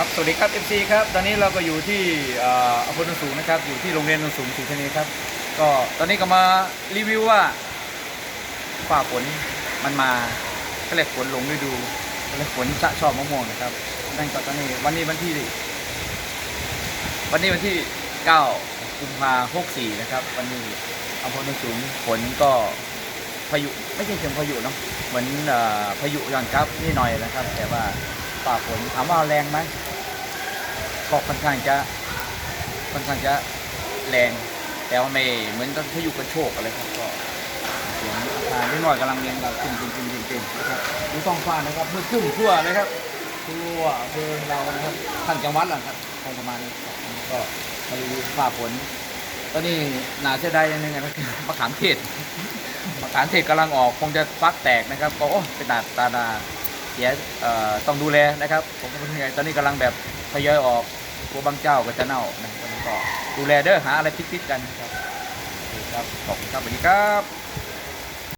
ครับ สวัสดีครับ FC ครับ ตอนนี้เราก็อยู่ที่อ่ออำเภอโนนสูงนะครับ อยู่ที่โรงเรียนโนนสูงศรีธานีครับ ก็ตอนนี้ก็มารีวิวว่าฝ่าฝนมันมาก็เลยฝนหลงฤดูก็เลยฝนจะชอบมะม่วงนะครับ นั่นก็ตอนนี้วันนี้วันที่ วันนี้วันที่ 9 กุมภาพันธ์64 นะครับ วันนี้อำเภอโนนสูงฝนก็พายุไม่ใช่เชิงพายุเนาะ เหมือนพายุย้อนกลับนี่หน่อยนะครับ แต่ว่าฝ่าฝนถามว่าแรงไหม ก็ค่อนข้างจะค่อนข้างจะแรง แต่ว่าไม่เหมือนกับพายุกระโชกอะไรครับก็เสียงอาคารนิดหน่อยกำลังเรียงแบบจริงจริงจริงจริงจริงนะครับดูท้องฟ้านะครับมืดครึ้มทั่วเลยครับทั่วอำเภอเรานะครับท่านจังหวัดหลังครับคงประมาณนี้ก็มาดูฟ้าฝนตอนนี้หนาเสียดายอย่างหนึงนะครับมะขามเทศมะขามเทศกำลังออกคงจะฟักแตกนะครับ ก็โอ้เป็นตาตาดาเสียต้องดูแลนะครับผมก็เป็นยังไงตอนนี้กำลังแบบทยอยออก กลัวบางเจ้าก็จะเน่านะครับก็ดูแลเด้อหาอะไรพิษๆกันนะครับคครับขอบคุณครับสวัสดีครับ